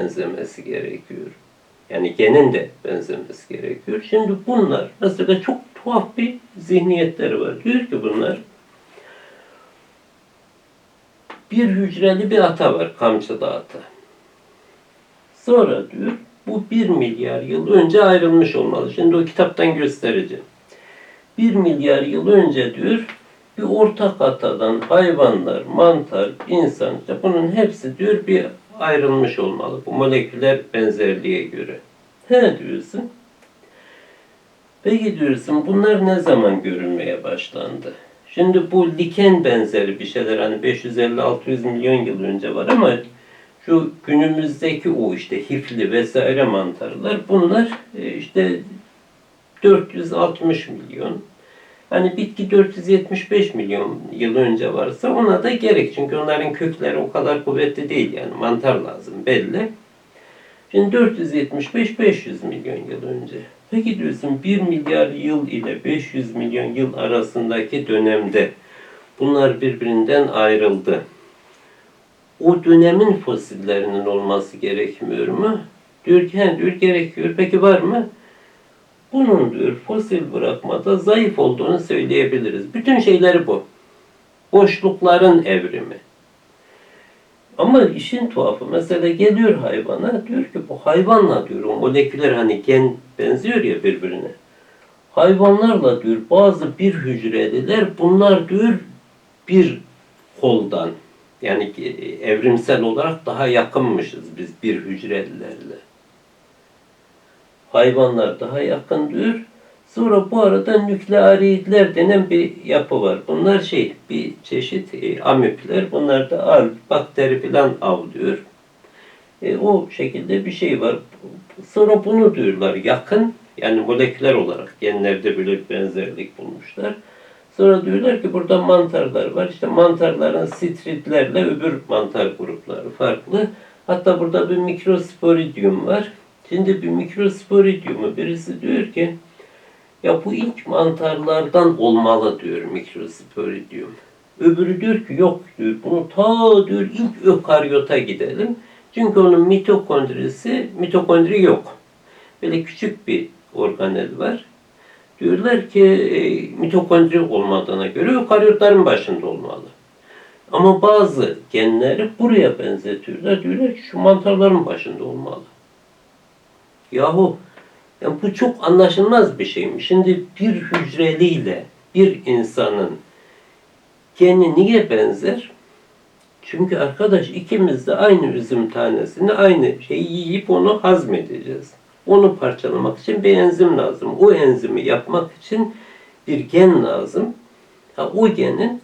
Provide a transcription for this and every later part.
benzemesi gerekiyor. Yani genin de benzemesi gerekiyor. Şimdi bunlar mesela çok tuhaf bir zihniyetleri var. Diyor ki bunlar bir hücreli bir ata var. Kamçıda ata. Sonra diyor bu bir milyar yıl önce ayrılmış olmalı. Şimdi o kitaptan göstereceğim. Bir milyar yıl önce diyor bir ortak atadan hayvanlar, mantar, insan işte bunun hepsi diyor bir ayrılmış olmalı bu moleküler benzerliğe göre. He diyorsun. Peki diyorsun bunlar ne zaman görülmeye başlandı? Şimdi bu liken benzeri bir şeyler hani 550-600 milyon yıl önce var ama şu günümüzdeki o işte hifli vesaire mantarlar bunlar e, işte 460 milyon. Hani bitki 475 milyon yıl önce varsa ona da gerek. Çünkü onların kökleri o kadar kuvvetli değil yani mantar lazım belli. Şimdi 475-500 milyon yıl önce. Peki diyorsun 1 milyar yıl ile 500 milyon yıl arasındaki dönemde bunlar birbirinden ayrıldı. O dönemin fosillerinin olması gerekmiyor mu? Diyor ki, "He," diyor gerekiyor. Peki var mı? Bunun diyor fosil bırakmada zayıf olduğunu söyleyebiliriz. Bütün şeyleri bu. Boşlukların evrimi. Ama işin tuhafı mesela geliyor hayvana diyor ki bu hayvanla diyor o moleküler hani gen benziyor ya birbirine. Hayvanlarla diyor bazı bir hücreliler bunlar diyor bir koldan yani evrimsel olarak daha yakınmışız biz bir hücrelilerle. Hayvanlar daha yakın diyor. Sonra bu arada nüklearidler denen bir yapı var. Bunlar şey bir çeşit e, amipler. Bunlar da al, bakteri falan avlıyor. E, o şekilde bir şey var. Sonra bunu diyorlar yakın yani moleküler olarak genlerde böyle bir benzerlik bulmuşlar. Sonra diyorlar ki burada mantarlar var. İşte mantarların stridlerle öbür mantar grupları farklı. Hatta burada bir mikrosporidium var. Şimdi bir mikrosporidiumu birisi diyor ki ya bu ilk mantarlardan olmalı diyor mikrosporidium. Öbürü diyor ki yok diyor bunu ta diyor ilk ökaryota gidelim. Çünkü onun mitokondrisi, mitokondri yok. Böyle küçük bir organel var. Diyorlar ki e, mitokondri olmadığına göre ökaryotların başında olmalı. Ama bazı genleri buraya benzetiyorlar. Diyorlar ki şu mantarların başında olmalı. Yahu yani bu çok anlaşılmaz bir şeymiş. Şimdi bir hücreliyle bir insanın geni niye benzer? Çünkü arkadaş ikimiz de aynı üzüm tanesini aynı şeyi yiyip onu hazmedeceğiz. Onu parçalamak için bir enzim lazım. O enzimi yapmak için bir gen lazım. Ha, o genin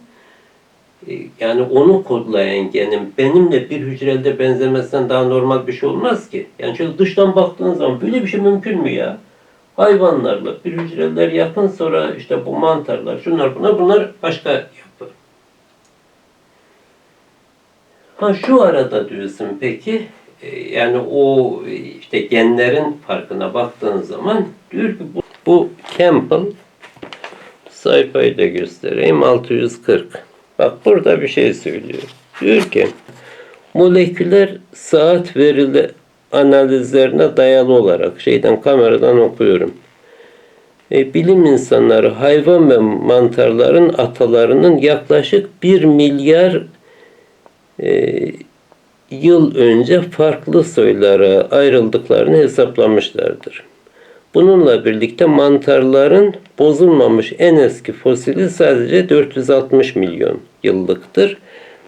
yani onu kodlayan genin benimle bir hücrede benzemesinden daha normal bir şey olmaz ki. Yani şöyle dıştan baktığın zaman böyle bir şey mümkün mü ya? Hayvanlarla bir hücreler yakın sonra işte bu mantarlar şunlar bunlar bunlar başka yapı. Ha şu arada diyorsun peki e, yani o e, işte genlerin farkına baktığın zaman diyor ki bu, bu Campbell sayfayı da göstereyim 640. Bak burada bir şey söylüyor. Diyor ki moleküler saat verili analizlerine dayalı olarak şeyden kameradan okuyorum. E, bilim insanları hayvan ve mantarların atalarının yaklaşık 1 milyar e, yıl önce farklı soylara ayrıldıklarını hesaplamışlardır. Bununla birlikte mantarların bozulmamış en eski fosili sadece 460 milyon yıllıktır.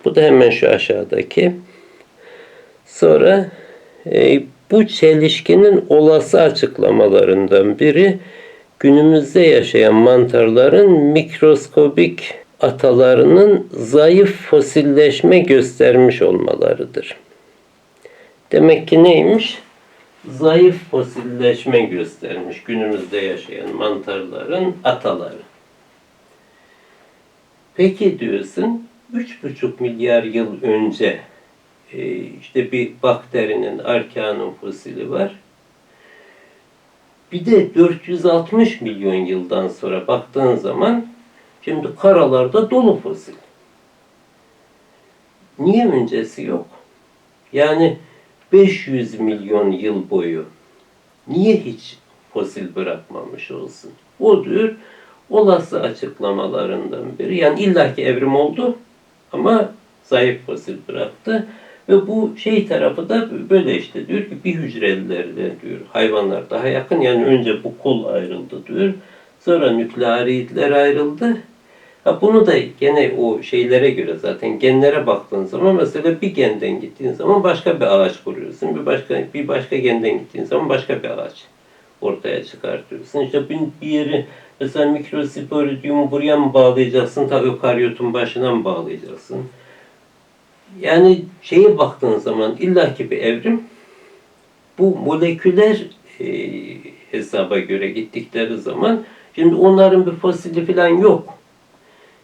Bu da hemen şu aşağıdaki. Sonra e, bu çelişkinin olası açıklamalarından biri günümüzde yaşayan mantarların mikroskobik atalarının zayıf fosilleşme göstermiş olmalarıdır. Demek ki neymiş? Zayıf fosilleşme göstermiş günümüzde yaşayan mantarların ataları. Peki diyorsun 3,5 milyar yıl önce e, işte bir bakterinin arkeanum fosili var. Bir de 460 milyon yıldan sonra baktığın zaman şimdi karalarda dolu fosil. Niye öncesi yok? Yani 500 milyon yıl boyu niye hiç fosil bırakmamış olsun? O diyor olası açıklamalarından biri. Yani illaki evrim oldu ama zayıf fosil bıraktı. Ve bu şey tarafı da böyle işte diyor ki bir hücrelilerle diyor hayvanlar daha yakın yani önce bu kol ayrıldı diyor. Sonra nüklearitler ayrıldı. Ha bunu da gene o şeylere göre zaten genlere baktığın zaman mesela bir genden gittiğin zaman başka bir ağaç kuruyorsun. Bir başka bir başka genden gittiğin zaman başka bir ağaç ortaya çıkartıyorsun. İşte bir, bir yeri mesela mikrosporidiumu buraya mı bağlayacaksın? Ta ökaryotun başına mı bağlayacaksın? Yani şeye baktığın zaman illaki bir evrim bu moleküler e, hesaba göre gittikleri zaman şimdi onların bir fosili falan yok.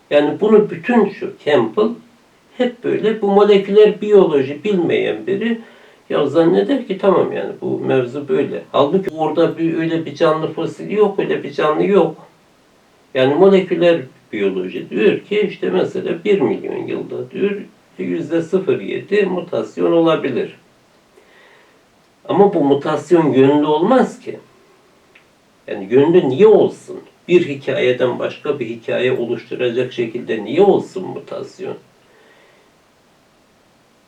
Yani bunu bütün şu Campbell hep böyle bu moleküler biyoloji bilmeyen biri ya zanneder ki tamam yani bu mevzu böyle. Halbuki orada bir öyle bir canlı fosili yok, öyle bir canlı yok. Yani moleküler biyoloji diyor ki işte mesela 1 milyon yılda diyor yüzde 0.7 mutasyon olabilir. Ama bu mutasyon yönlü olmaz ki. Yani yönlü niye olsun? Bir hikayeden başka bir hikaye oluşturacak şekilde niye olsun mutasyon?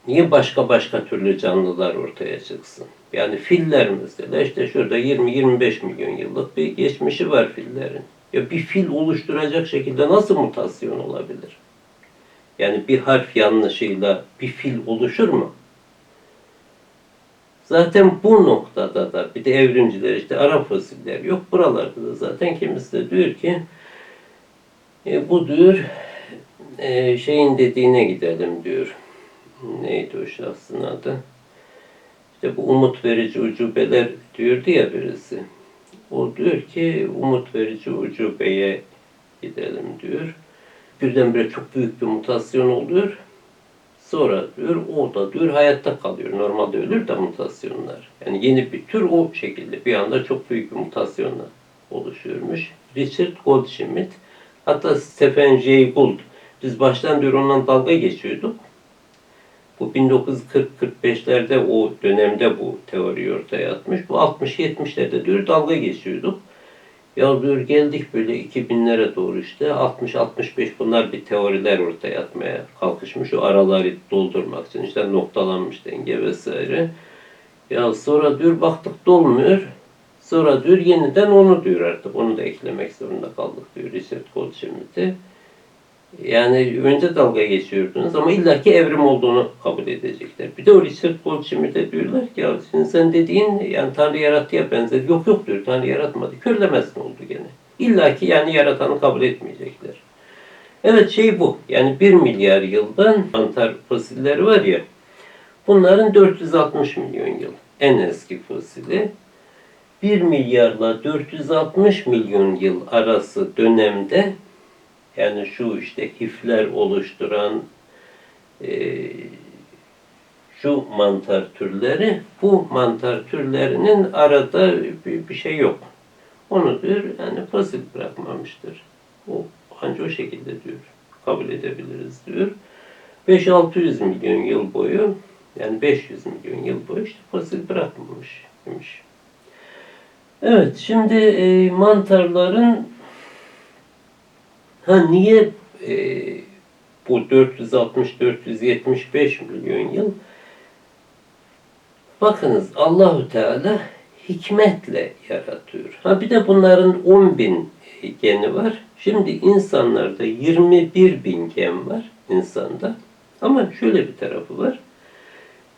Niye başka başka türlü canlılar ortaya çıksın? Yani filler mesela işte şurada 20-25 milyon yıllık bir geçmişi var fillerin. Ya bir fil oluşturacak şekilde nasıl mutasyon olabilir? Yani bir harf yanlışıyla bir fil oluşur mu? Zaten bu noktada da bir de evrimciler işte ara fosiller yok. Buralarda da zaten kimisi de diyor ki e, bu diyor e, şeyin dediğine gidelim diyor. Neydi o şahsın adı? İşte bu umut verici ucubeler diyordu ya birisi. O diyor ki umut verici ucubeye gidelim diyor. Birdenbire çok büyük bir mutasyon oluyor. Sonra diyor o da diyor hayatta kalıyor. Normalde ölür de mutasyonlar. Yani yeni bir tür o şekilde bir anda çok büyük bir mutasyonla oluşuyormuş. Richard Goldschmidt hatta Stephen Jay Gould biz baştan diyor ondan dalga geçiyorduk. Bu 1940-45'lerde o dönemde bu teoriyi ortaya atmış. Bu 60-70'lerde diyor dalga geçiyorduk. Ya diyor geldik böyle 2000'lere doğru işte 60-65 bunlar bir teoriler ortaya atmaya kalkışmış. O araları doldurmak için işte noktalanmış denge vesaire. Ya sonra diyor baktık dolmuyor. Sonra diyor yeniden onu diyor artık. Onu da eklemek zorunda kaldık diyor Richard Goldschmidt'e. Yani önce dalga geçiyordunuz ama illaki evrim olduğunu kabul edecekler. Bir de o Richard Goldschmidt'e diyorlar ki ya sen dediğin yani Tanrı yarattıya benzer. Yok yok diyor Tanrı yaratmadı. Körlemezsin oldu gene. İlla ki yani yaratanı kabul etmeyecekler. Evet şey bu. Yani 1 milyar yıldan mantar fosilleri var ya. Bunların 460 milyon yıl. En eski fosili. 1 milyarla 460 milyon yıl arası dönemde yani şu işte hifler oluşturan e, şu mantar türleri bu mantar türlerinin arada bir, bir şey yok. Onu diyor yani fosil bırakmamıştır. O ancak o şekilde diyor. Kabul edebiliriz diyor. 5-600 milyon yıl boyu yani 500 milyon yıl boyu işte fosil bırakmamış demiş. Evet şimdi e, mantarların Ha niye e, bu 460-475 milyon yıl? Bakınız Allahu Teala hikmetle yaratıyor. Ha bir de bunların 10 bin geni var. Şimdi insanlarda 21 bin gen var insanda. Ama şöyle bir tarafı var.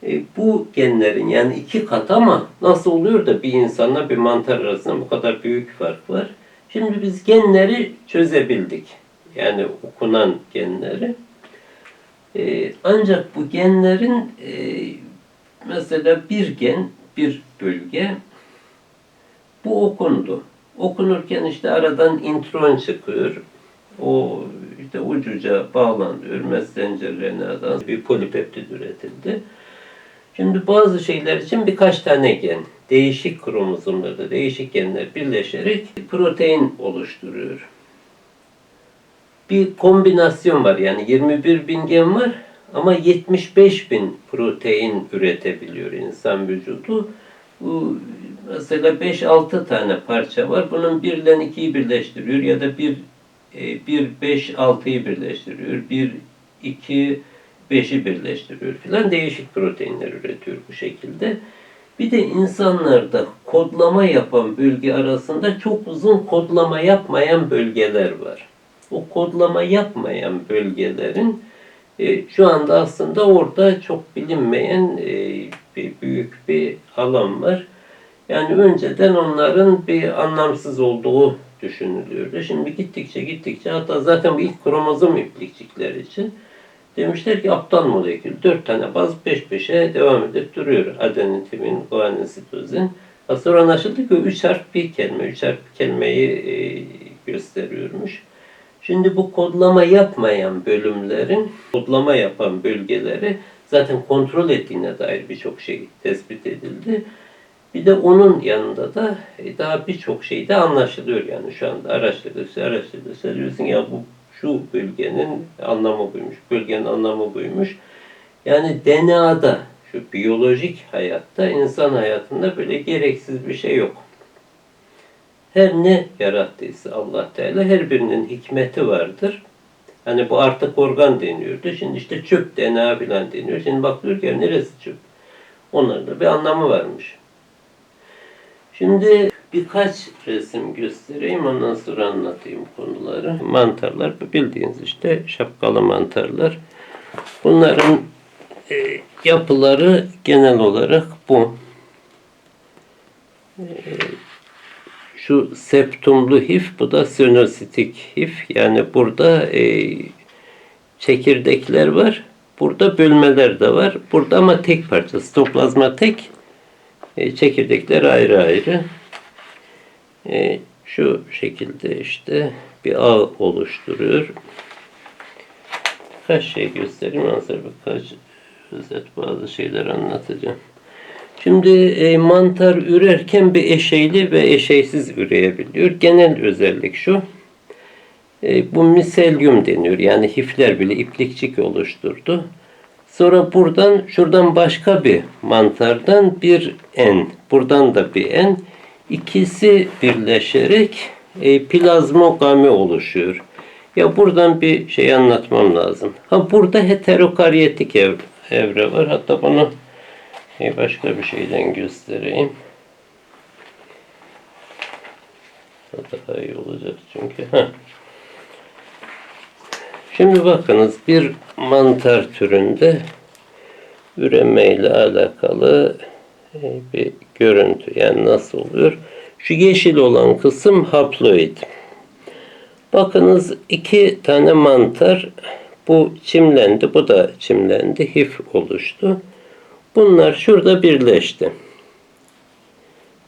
E, bu genlerin yani iki kat ama nasıl oluyor da bir insanla bir mantar arasında bu kadar büyük fark var. Şimdi biz genleri çözebildik. Yani okunan genleri. Ee, ancak bu genlerin e, mesela bir gen, bir bölge bu okundu. Okunurken işte aradan intron çıkıyor. O işte ucuca bağlanıyor. Messenger RNA'dan bir polipeptit üretildi. Şimdi bazı şeyler için birkaç tane gen, değişik kromozomlarda değişik genler birleşerek protein oluşturuyor. Bir kombinasyon var yani 21 bin gen var Ama 75 bin protein üretebiliyor insan vücudu. Bu mesela 5-6 tane parça var. Bunun 1 ile 2'yi birleştiriyor ya da 1 1 5 6'yı birleştiriyor. 1 2 5'i birleştiriyor filan değişik proteinler üretiyor bu şekilde. Bir de insanlarda kodlama yapan bölge arasında çok uzun kodlama yapmayan bölgeler var. O kodlama yapmayan bölgelerin e, şu anda aslında orada çok bilinmeyen e, bir büyük bir alan var. Yani önceden onların bir anlamsız olduğu düşünülüyordu. Şimdi gittikçe gittikçe hatta zaten bu ilk kromozom iplikçikler için demişler ki aptal molekül dört tane baz peş peşe devam edip duruyor. Adenin, timin, guanin, sitozin. Sonra anlaşıldı ki üç harf bir kelime. Üç harf bir kelimeyi e, gösteriyormuş. Şimdi bu kodlama yapmayan bölümlerin kodlama yapan bölgeleri zaten kontrol ettiğine dair birçok şey tespit edildi. Bir de onun yanında da e, daha birçok şey de anlaşılıyor yani şu anda araştırdıkça araştırdıkça diyorsun ya bu şu bölgenin anlamı buymuş, bölgenin anlamı buymuş. Yani DNA'da şu biyolojik hayatta insan hayatında böyle gereksiz bir şey yok. Her ne yarattıysa Allah Teala her birinin hikmeti vardır. Hani bu artık organ deniyordu. Şimdi işte çöp DNA filan deniyor. Şimdi bakıyor ki neresi çöp? Onların da bir anlamı varmış. Şimdi birkaç resim göstereyim ondan sonra anlatayım konuları. Mantarlar bildiğiniz işte şapkalı mantarlar. Bunların e, yapıları genel olarak bu. E, şu septumlu hif, bu da senositik hif. Yani burada e, çekirdekler var. Burada bölmeler de var. Burada ama tek parça. Stoplazma tek. E, çekirdekler ayrı ayrı. E, şu şekilde işte bir ağ oluşturuyor. Kaç şey göstereyim. Sonra birkaç özet bazı şeyler anlatacağım. Şimdi e, mantar ürerken bir eşeyli ve eşeysiz üreyebiliyor. Genel özellik şu. E, bu miselyum deniyor. Yani hifler bile iplikçik oluşturdu. Sonra buradan şuradan başka bir mantardan bir en, buradan da bir en. İkisi birleşerek e, plazmogami oluşuyor. Ya buradan bir şey anlatmam lazım. Ha burada heterokaryetik ev, evre var. Hatta bunu e, başka bir şeyden göstereyim. Daha iyi olacak çünkü. Heh. Şimdi bakınız bir mantar türünde üreme ile alakalı bir görüntü. Yani nasıl oluyor? Şu yeşil olan kısım haploid. Bakınız iki tane mantar bu çimlendi, bu da çimlendi, hif oluştu. Bunlar şurada birleşti.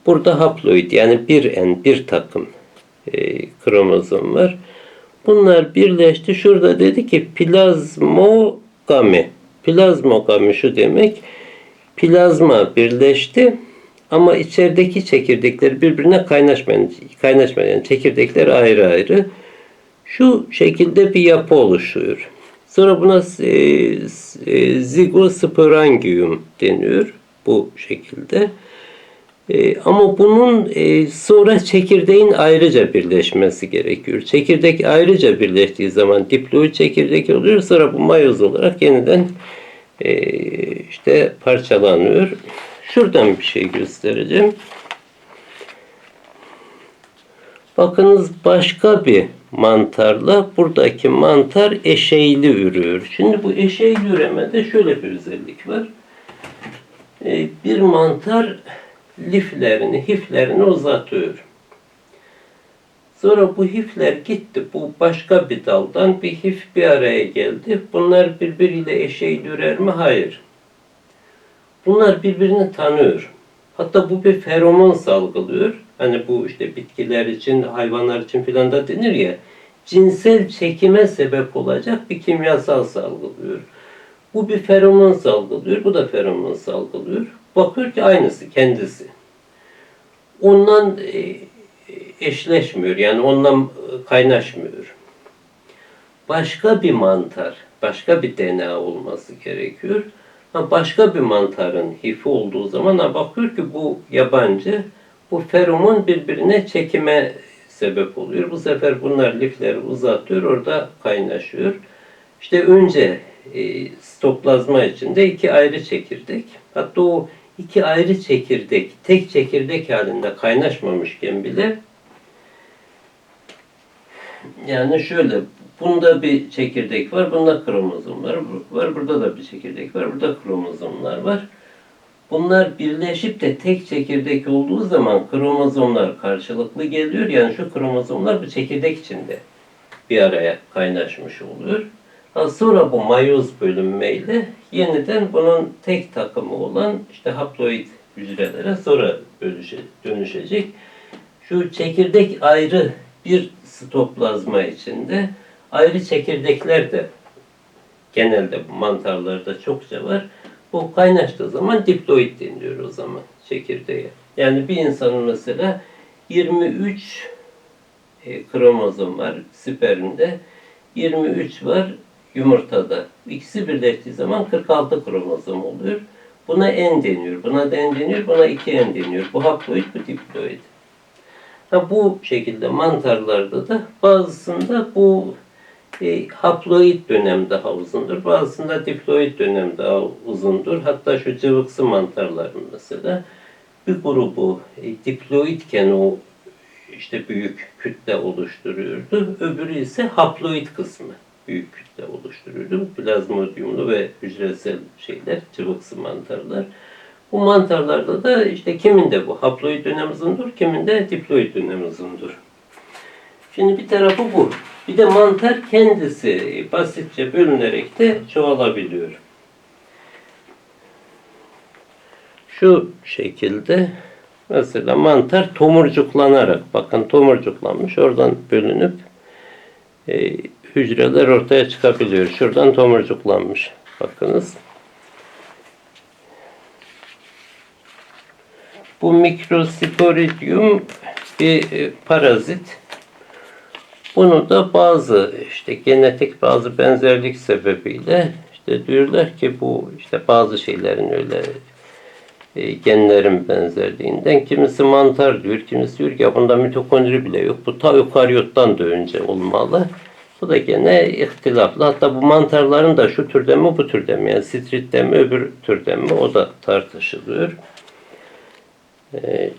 Burada haploid yani bir en bir takım e, kromozom var. Bunlar birleşti. Şurada dedi ki plazmogami. Plazmogami şu demek. Plazma birleşti ama içerideki çekirdekler birbirine kaynaşmayan, kaynaşmayan yani çekirdekler ayrı ayrı. Şu şekilde bir yapı oluşuyor. Sonra buna e, e, zigosporangium deniyor bu şekilde. E, ama bunun e, sonra çekirdeğin ayrıca birleşmesi gerekiyor. Çekirdek ayrıca birleştiği zaman diploid çekirdek oluyor. Sonra bu mayoz olarak yeniden e, işte parçalanıyor. Şuradan bir şey göstereceğim. Bakınız başka bir mantarla buradaki mantar eşeyli ürüyor. Şimdi bu eşeyli üremede şöyle bir özellik var. E, bir mantar liflerini, hiflerini uzatıyor. Sonra bu hifler gitti. Bu başka bir daldan bir hif bir araya geldi. Bunlar birbiriyle eşeği ürer mi? Hayır. Bunlar birbirini tanıyor. Hatta bu bir feromon salgılıyor. Hani bu işte bitkiler için, hayvanlar için filan da denir ya. Cinsel çekime sebep olacak bir kimyasal salgılıyor. Bu bir feromon salgılıyor, bu da feromon salgılıyor. Bakıyor ki aynısı, kendisi. Ondan e, eşleşmiyor, yani ondan kaynaşmıyor. Başka bir mantar başka bir DNA olması gerekiyor. Ha, başka bir mantarın hifi olduğu zaman ha, bakıyor ki bu yabancı. Bu feromon birbirine çekime sebep oluyor. Bu sefer bunlar lifleri uzatıyor, orada kaynaşıyor. İşte önce e, stoplazma içinde iki ayrı çekirdek. Hatta o iki ayrı çekirdek tek çekirdek halinde kaynaşmamışken bile yani şöyle bunda bir çekirdek var, bunda kromozomlar var, burada da bir çekirdek var, burada kromozomlar var. Bunlar birleşip de tek çekirdek olduğu zaman kromozomlar karşılıklı geliyor. Yani şu kromozomlar bu çekirdek içinde bir araya kaynaşmış oluyor. Sonra bu mayoz bölünmeyle yeniden bunun tek takımı olan işte haploid hücrelere sonra dönüşecek. Şu çekirdek ayrı bir sitoplazma içinde ayrı çekirdekler de genelde mantarlarda çokça var. Bu kaynaştığı zaman diploid deniliyor o zaman çekirdeğe. Yani bir insanın mesela 23 e, kromozom var spermde, 23 var yumurtada. İkisi birleştiği zaman 46 kromozom oluyor. Buna N deniyor, buna da N deniyor, buna 2N deniyor. Bu haploid, bu diploid. Ha, bu şekilde mantarlarda da bazısında bu e, haploid dönem uzundur. Bazısında diploid dönem daha uzundur. Hatta şu cıvıksı mantarların mesela bir grubu e, diploidken o işte büyük kütle oluşturuyordu. Öbürü ise haploid kısmı büyük kütle oluşturuyordu. Plazmodiumlu ve hücresel şeyler, cıvıksı mantarlar. Bu mantarlarda da işte kiminde bu haploid dönem uzundur, kiminde diploid dönem uzundur. Şimdi bir tarafı bu. Bir de mantar kendisi basitçe bölünerek de çoğalabiliyor. Şu şekilde mesela mantar tomurcuklanarak bakın tomurcuklanmış oradan bölünüp e, hücreler ortaya çıkabiliyor. Şuradan tomurcuklanmış. Bakınız. Bu mikrosporidium bir e, parazit. Bunu da bazı işte genetik bazı benzerlik sebebiyle işte diyorlar ki bu işte bazı şeylerin öyle e, genlerin benzerliğinden kimisi mantar diyor, kimisi diyor ki bunda mitokondri bile yok. Bu ta ökaryottan da önce olmalı. Bu da gene ihtilaflı. Hatta bu mantarların da şu türden mi bu türden mi? Yani sitritten mi öbür türden mi? O da tartışılıyor. Ee,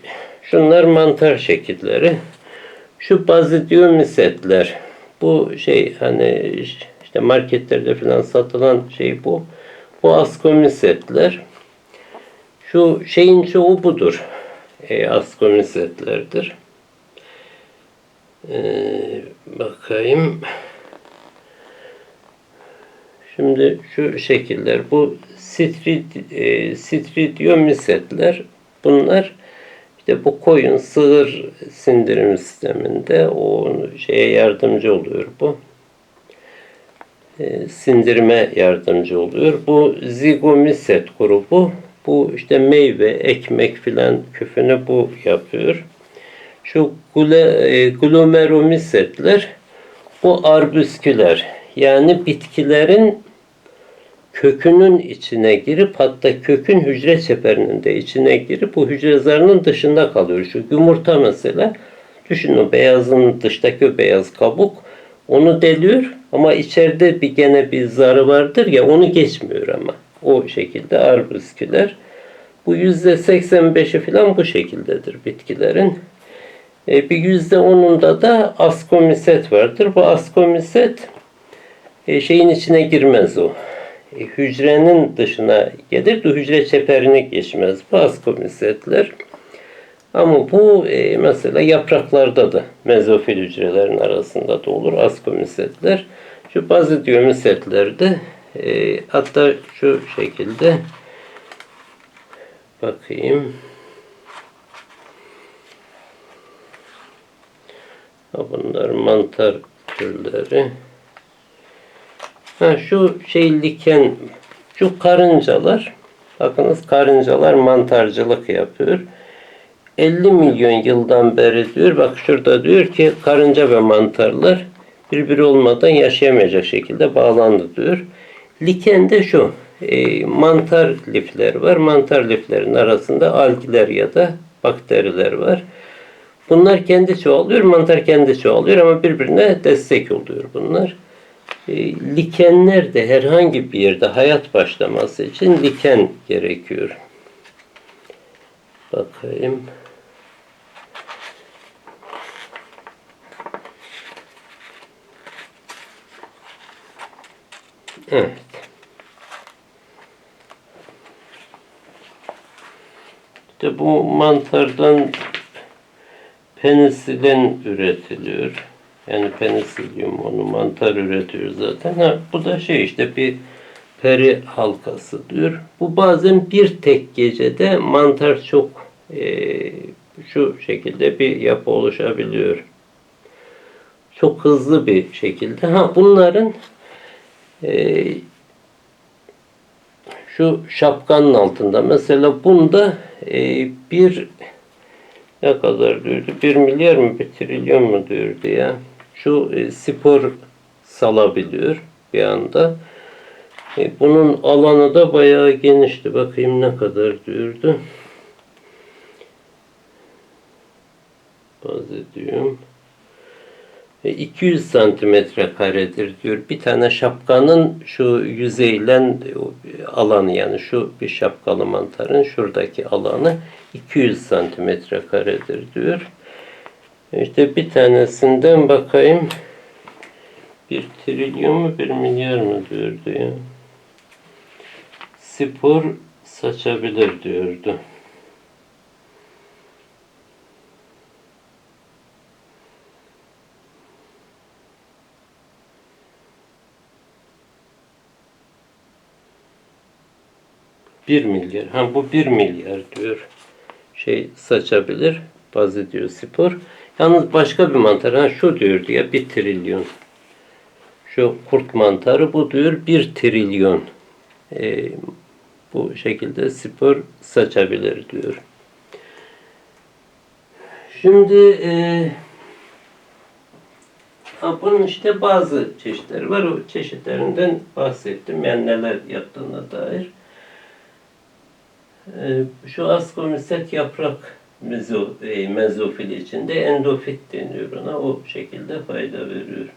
şunlar mantar şekilleri. Şu bazidiyomisetler. Bu şey hani işte marketlerde falan satılan şey bu. Bu askomisetler. Şu şeyin çoğu budur. E, askomisetlerdir. Ee, bakayım. Şimdi şu şekiller. Bu strid, e, stridiomisetler. Bunlar işte bu koyun sığır sindirim sisteminde o şeye yardımcı oluyor bu. E, sindirime yardımcı oluyor. Bu zigomiset grubu bu işte meyve, ekmek filan küfünü bu yapıyor. Şu e, glomerumisetler bu arbüsküler yani bitkilerin kökünün içine girip hatta kökün hücre çeperinin de içine girip bu hücre zarının dışında kalıyor. Şu yumurta mesela düşünün beyazın dıştaki beyaz kabuk onu deliyor ama içeride bir gene bir zarı vardır ya onu geçmiyor ama. O şekilde arbüsküler. Bu yüzde 85'i falan bu şekildedir bitkilerin. E, bir yüzde onunda da askomiset vardır. Bu askomiset e, şeyin içine girmez o. Hücrenin dışına gelir de hücre çeperini geçmez. Bu askomisetler. Ama bu e, mesela yapraklarda da mezofil hücrelerin arasında da olur askomisetler. Şu bazı diyomisetlerde e, hatta şu şekilde bakayım. Bunlar mantar türleri. Ha, şu şey liken, şu karıncalar, bakınız karıncalar mantarcılık yapıyor. 50 milyon yıldan beri diyor, bak şurada diyor ki karınca ve mantarlar birbiri olmadan yaşayamayacak şekilde bağlandı diyor. Liken de şu, e, mantar lifler var. Mantar liflerin arasında algiler ya da bakteriler var. Bunlar kendi çoğalıyor, mantar kendi çoğalıyor ama birbirine destek oluyor bunlar. E, likenler de herhangi bir yerde hayat başlaması için liken gerekiyor. Bakayım. Evet. İşte bu mantardan penisilin üretiliyor. Yani penisilyum onu mantar üretiyor zaten. Ha, bu da şey işte bir peri halkası diyor. Bu bazen bir tek gecede mantar çok eee, şu şekilde bir yapı oluşabiliyor. Çok hızlı bir şekilde. Ha bunların eee, şu şapkanın altında mesela bunda eee, bir ne kadar diyordu? Bir milyar mı bir trilyon mu diyordu ya. Şu e, spor salabiliyor bir anda. E, bunun alanı da bayağı genişti. Bakayım ne kadar diyordu. Bahsediyorum. E, 200 santimetre karedir diyor. Bir tane şapkanın şu yüzeyle e, alanı yani şu bir şapkalı mantarın şuradaki alanı 200 santimetre karedir diyor. İşte bir tanesinden bakayım. Bir trilyon mu bir milyar mı diyordu ya. Spor saçabilir diyordu. Bir milyar. Ha bu bir milyar diyor. Şey saçabilir. Baz ediyor spor. Yalnız başka bir mantar. Ha şu diyor diye bir trilyon. Şu kurt mantarı bu diyor bir trilyon. Ee, bu şekilde spor saçabilir diyor. Şimdi e, bunun işte bazı çeşitleri var. O çeşitlerinden bahsettim. Yani neler yaptığına dair. Ee, Şu askornisek yaprak mezo, e, mezofili içinde endofit deniyor ona. O şekilde fayda veriyor.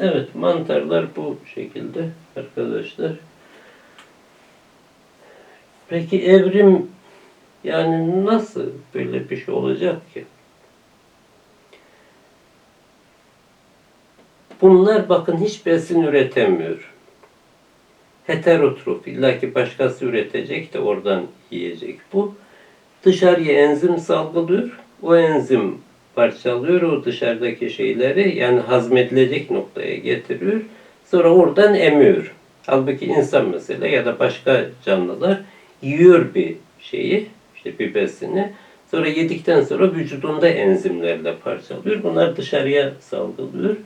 Evet mantarlar bu şekilde arkadaşlar. Peki evrim yani nasıl böyle bir şey olacak ki? Bunlar bakın hiç besin üretemiyor heterotrof. İlla ki başkası üretecek de oradan yiyecek bu. Dışarıya enzim salgılıyor. O enzim parçalıyor o dışarıdaki şeyleri yani hazmedilecek noktaya getiriyor. Sonra oradan emiyor. Halbuki insan mesela ya da başka canlılar yiyor bir şeyi, işte bir besini. Sonra yedikten sonra vücudunda enzimlerle parçalıyor. Bunlar dışarıya salgılıyor.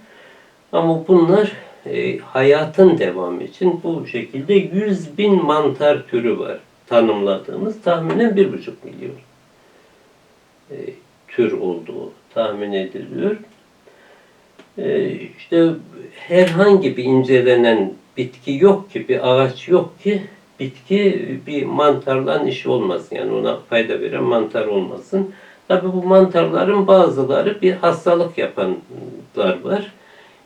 Ama bunlar e, hayatın devamı için bu şekilde 100 bin mantar türü var tanımladığımız tahminen bir buçuk milyon e, tür olduğu tahmin ediliyor. E, işte herhangi bir incelenen bitki yok ki, bir ağaç yok ki bitki bir mantarla işi olmasın. Yani ona fayda veren mantar olmasın. Tabi bu mantarların bazıları bir hastalık yapanlar var.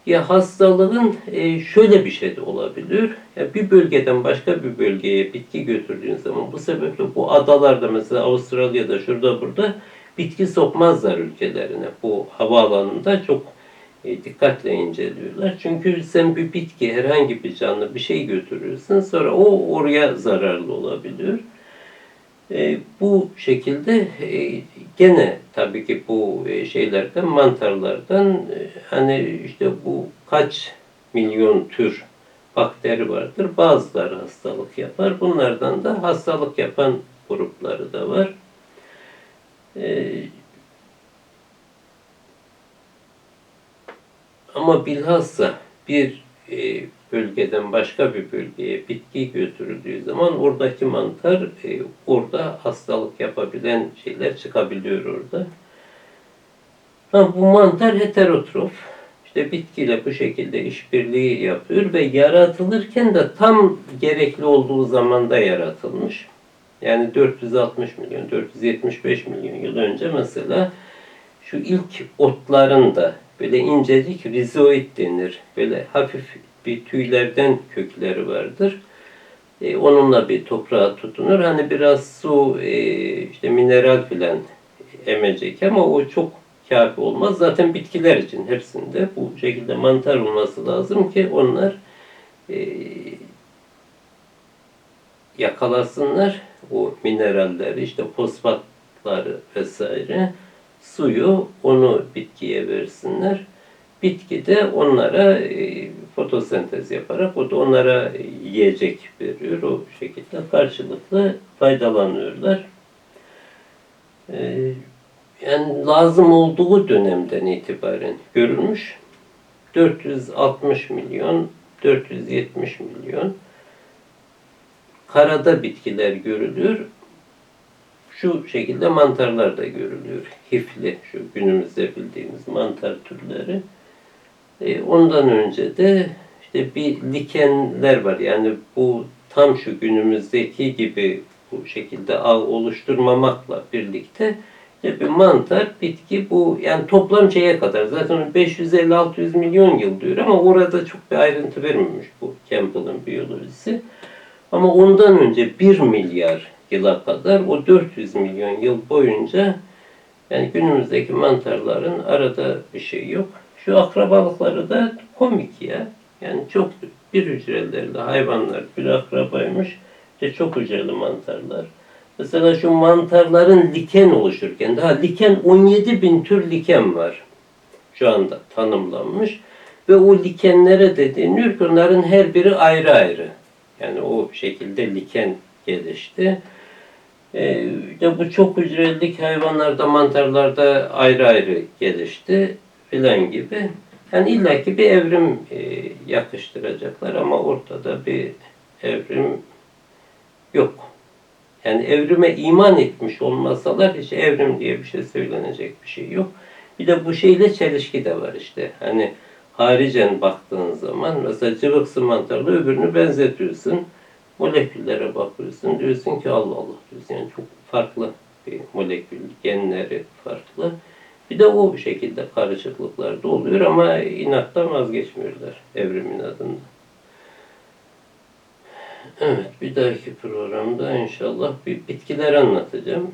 Ya hastalığın e, şöyle bir şey de olabilir. Ya bir bölgeden başka bir bölgeye bitki götürdüğün zaman bu sebeple bu adalarda mesela Avustralya'da şurada burada bitki sokmazlar ülkelerine. Bu havaalanında çok e, dikkatle inceliyorlar. Çünkü sen bir bitki herhangi bir canlı bir şey götürürsün sonra o oraya zararlı olabiliyor. E, bu şekilde e, gene tabii ki bu e, şeylerden mantarlardan e, hani işte bu kaç milyon tür bakteri vardır. Bazıları hastalık yapar. Bunlardan da hastalık yapan grupları da var. E, ama bilhassa bir e, bölgeden başka bir bölgeye bitki götürüldüğü zaman oradaki mantar e, orada hastalık yapabilen şeyler çıkabiliyor orada. Ha, bu mantar heterotrof. işte bitkiyle bu şekilde işbirliği yapıyor ve yaratılırken de tam gerekli olduğu zamanda yaratılmış. Yani 460 milyon, 475 milyon yıl önce mesela şu ilk otların da böyle incecik rizoid denir. Böyle hafif bir tüylerden kökleri vardır. E, onunla bir toprağa tutunur. Hani biraz su, e, işte mineral filan emecek ama o çok kafi olmaz. Zaten bitkiler için hepsinde bu şekilde mantar olması lazım ki onlar e, yakalasınlar o mineralleri, işte fosfatları vesaire suyu onu bitkiye versinler. Bitki de onlara e, fotosentez yaparak o da onlara yiyecek veriyor. O şekilde karşılıklı faydalanıyorlar. E, yani lazım olduğu dönemden itibaren görülmüş. 460 milyon, 470 milyon karada bitkiler görülüyor. Şu şekilde mantarlar da görülüyor. Hifli, şu günümüzde bildiğimiz mantar türleri. E, ondan önce de işte bir likenler var. Yani bu tam şu günümüzdeki gibi bu şekilde ağ oluşturmamakla birlikte işte bir mantar, bitki bu yani toplam şeye kadar zaten 550-600 milyon yıl diyor ama orada çok bir ayrıntı vermemiş bu Campbell'ın biyolojisi. Ama ondan önce 1 milyar yıla kadar o 400 milyon yıl boyunca yani günümüzdeki mantarların arada bir şey yok. Şu akrabalıkları da komik ya. Yani çok bir hücrelerle hayvanlar bir akrabaymış. İşte çok hücreli mantarlar. Mesela şu mantarların liken oluşurken daha liken 17 bin tür liken var. Şu anda tanımlanmış. Ve o likenlere de deniyor ki onların her biri ayrı ayrı. Yani o şekilde liken gelişti. Ee, bu çok hücrelilik hayvanlarda, mantarlarda ayrı ayrı gelişti filan gibi. Yani illaki bir evrim e, yakıştıracaklar ama ortada bir evrim yok. Yani evrime iman etmiş olmasalar hiç evrim diye bir şey söylenecek bir şey yok. Bir de bu şeyle çelişki de var işte. Hani haricen baktığın zaman mesela cıvıksı mantarla öbürünü benzetiyorsun. Moleküllere bakıyorsun. Diyorsun ki Allah Allah diyorsun. Yani çok farklı bir molekül, genleri farklı. Bir de o şekilde karışıklıklar da oluyor ama inattan vazgeçmiyorlar evrimin adında. Evet, bir dahaki programda inşallah bir bitkiler anlatacağım.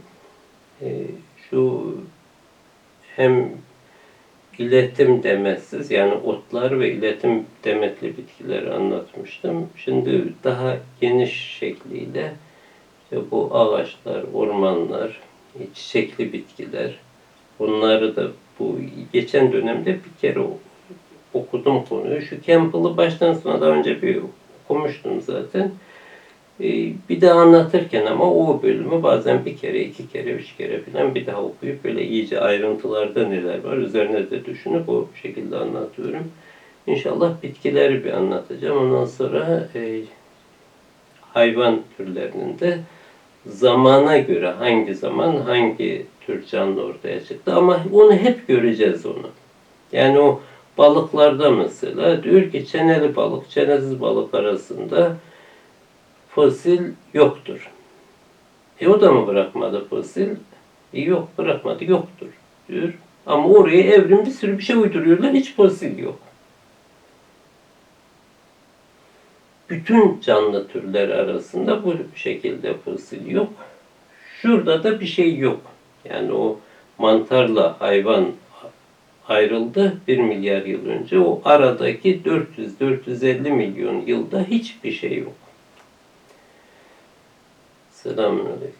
Ee, şu hem iletim demetsiz yani otlar ve iletim demetli bitkileri anlatmıştım. Şimdi daha geniş şekliyle işte bu ağaçlar, ormanlar, çiçekli bitkiler bunları da bu geçen dönemde bir kere okudum konuyu. Şu Campbell'ı baştan sona daha önce bir okumuştum zaten. Ee, bir daha anlatırken ama o bölümü bazen bir kere, iki kere, üç kere falan bir daha okuyup böyle iyice ayrıntılarda neler var üzerine de düşünüp o şekilde anlatıyorum. İnşallah bitkileri bir anlatacağım. Ondan sonra e, hayvan türlerinin de zamana göre hangi zaman hangi tür canlı ortaya çıktı ama onu hep göreceğiz onu. Yani o balıklarda mesela diyor ki çeneli balık, çenesiz balık arasında fosil yoktur. E o da mı bırakmadı fosil? E yok bırakmadı yoktur diyor. Ama oraya evrim bir sürü bir şey uyduruyorlar hiç fosil yok. Bütün canlı türler arasında bu şekilde fosil yok. Şurada da bir şey yok. Yani o mantarla hayvan ayrıldı 1 milyar yıl önce. O aradaki 400-450 milyon yılda hiçbir şey yok. Selamünaleyküm.